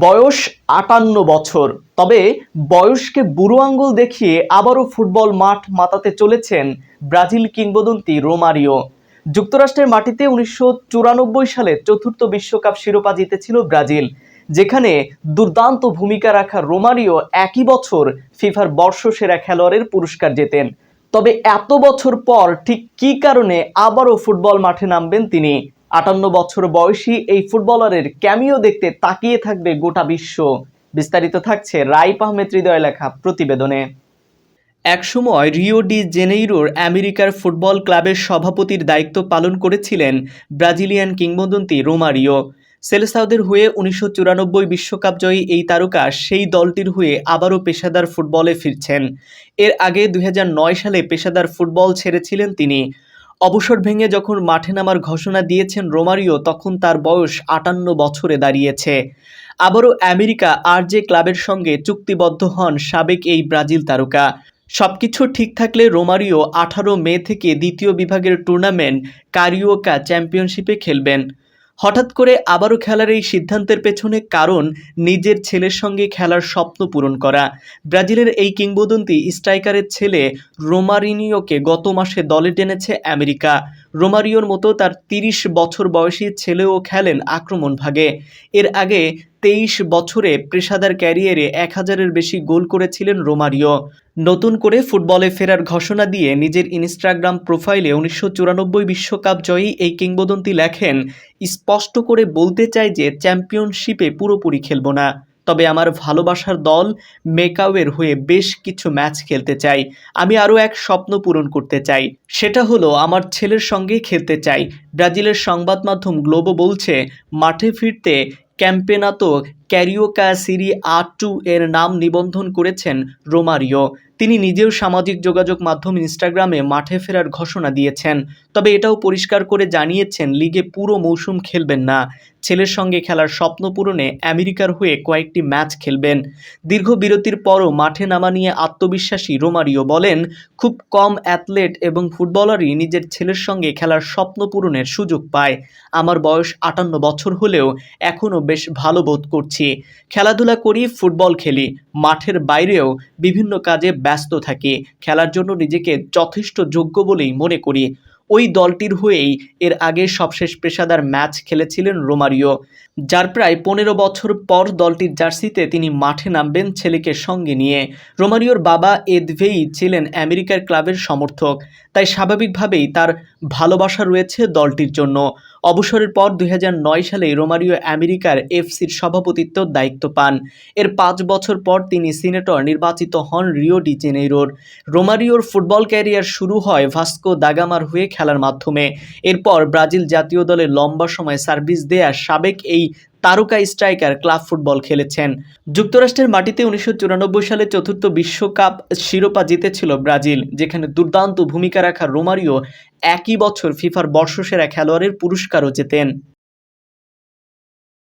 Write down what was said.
বয়স আটান্ন বছর। তবে বয়সকে বুড়ো আঙ্গুল দেখিয়ে আবারও ফুটবল মাঠ মাতাতে চলেছেন ব্রাজিল কিংবদন্তি রোমারিও। যুক্তরাষ্ট্রের মাটিতে উনিশশো চুরানব্বই সালে চতুর্থ বিশ্বকাপ শিরোপা জিতেছিল ব্রাজিল, যেখানে দুর্দান্ত ভূমিকা রাখা রোমারিও একই বছর ফিফার বর্ষসেরা খেলোয়াড়ের পুরস্কার জেতেন। তবে এত বছর পর ঠিক কী কারণে আবারও ফুটবল মাঠে নামবেন তিনি? আটান্ন বছর বয়সী এই ফুটবলারের ক্যামিও দেখতে তাকিয়ে থাকবে গোটা বিশ্ব। বিস্তারিত থাকছে রাইপ আহমেদ হৃদয় লেখা প্রতিবেদনে। একসময় রিও ডি জেনেইরোর আমেরিকার ফুটবল ক্লাবের সভাপতির দায়িত্ব পালন করেছিলেন ব্রাজিলিয়ান কিংবদন্তি রোমারিও। সেলেসাউদের হয়ে উনিশশো বিশ্বকাপ জয়ী এই তারকা সেই দলটির হয়ে আবারও পেশাদার ফুটবলে ফিরছেন। এর আগে দুই হাজার নয় সালে পেশাদার ফুটবল ছেড়েছিলেন তিনি। অবসর ভেঙে যখন মাঠে নামার ঘোষণা দিয়েছেন রোমারিও, তখন তার বয়স আটান্ন বছরে দাঁড়িয়েছে। আবারও আমেরিকা আর যে ক্লাবের সঙ্গে চুক্তিবদ্ধ হন সাবেক এই ব্রাজিল তারকা। সবকিছু ঠিক থাকলে রোমারিও আঠারো মে থেকে দ্বিতীয় বিভাগের টুর্নামেন্ট কারিওকা চ্যাম্পিয়নশিপে খেলবেন। হঠাৎ করে আবারও খেলার এই সিদ্ধান্তের পেছনে কারণ নিজের ছেলের সঙ্গে খেলার স্বপ্ন পূরণ করা। ব্রাজিলের এই কিংবদন্তি স্ট্রাইকারের ছেলে রোমারিনিওকে গত মাসে দলে টেনেছে আমেরিকা। রোমারিওর মতো তার তিরিশ বছর বয়সী ছেলেও খেলেন আক্রমণ ভাগে। এর আগে তেইশ বছরে পেশাদার ক্যারিয়ারে এক হাজারের বেশি গোল করেছিলেন রোমারিও। নতুন করে ফুটবলে ফেরার ঘোষণা দিয়ে নিজের ইনস্টাগ্রাম প্রোফাইলে উনিশশো বিশ্বকাপ জয়ী এই কিংবদন্তি লেখেন, স্পষ্ট করে বলতে চাই যে চ্যাম্পিয়নশিপে পুরোপুরি খেলব না। তবে আমার ভালোবাসার দল মেকাওয়ের হয়ে বেশ কিছু ম্যাচ খেলতে চাই। আমি আরও এক স্বপ্ন পূরণ করতে চাই। সেটা হলো আমার ছেলের সঙ্গে খেলতে চাই। ব্রাজিলের সংবাদ মাধ্যম গ্লোবো বলছে, মাঠে ফিরতে ক্যাম্পেনাতো ক্যারিওকা সিরি আর টু এর নাম নিবন্ধন করেছেন রোমারিও। তিনি নিজেও সামাজিক যোগাযোগ মাধ্যম ইনস্টাগ্রামে মাঠে ফেরার ঘোষণা দিয়েছেন। তবে এটাও পরিষ্কার করে জানিয়েছেন, লিগে পুরো মৌসুম খেলবেন না। ছেলের সঙ্গে খেলার স্বপ্ন পূরণে আমেরিকার হয়ে কয়েকটি ম্যাচ খেলবেন। দীর্ঘ বিরতির পরও মাঠে নামা নিয়ে আত্মবিশ্বাসী রোমারিও বলেন, খুব কম অ্যাথলেট এবং ফুটবলারই নিজের ছেলের সঙ্গে খেলার স্বপ্ন পূরণের সুযোগ পায়। আমার বয়স আটান্ন বছর হলেও এখনও বেশ ভালো বোধ করছি। খেলাধুলা করি, ফুটবল খেলি, মাঠের বাইরেও বিভিন্ন কাজে ব্যস্ত থাকি, খেলার জন্য নিজেকে যথেষ্ট যোগ্য বলেই মনে করি। ওই দলটির হয়েই এর আগে সবশেষ পেশাদার ম্যাচ খেলেছিলেন রোমারিও। যার প্রায় পনেরো বছর পর দলটির জার্সিতে তিনি মাঠে নামবেন ছেলেকে সঙ্গে নিয়ে। রোমারিওর বাবা এদভেই ছিলেন আমেরিকার ক্লাবের সমর্থক, তাই স্বাভাবিকভাবেই তার ভালোবাসা রয়েছে দলটির জন্য। অবসরের পর দুই হাজার নয় সালে রোমারিও আমেরিকার এফসির সভাপতিত্ব দায়িত্ব পান। এর পাঁচ বছর পর তিনি সিনেটর নির্বাচিত হন রিও ডি জেনেইরোর। রোমারিওর ফুটবল ক্যারিয়ার শুরু হয় ভাস্কো দাগামার হয়ে খেলার মাধ্যমে। এরপর ব্রাজিল জাতীয় দলে লম্বা সময় সার্ভিস দেয়া সাবেক এই তারকা স্ট্রাইকার ক্লাব ফুটবল খেলেছেন। যুক্তরাষ্ট্রের মাটিতে উনিশশো চুরানব্বই সালে চতুর্থ বিশ্বকাপ শিরোপা জিতেছিল ব্রাজিল, যেখানে দুর্দান্ত ভূমিকা রাখা রোমারিও একই বছর ফিফার বর্ষসেরা খেলোয়াড়ের পুরস্কারও জেতেন।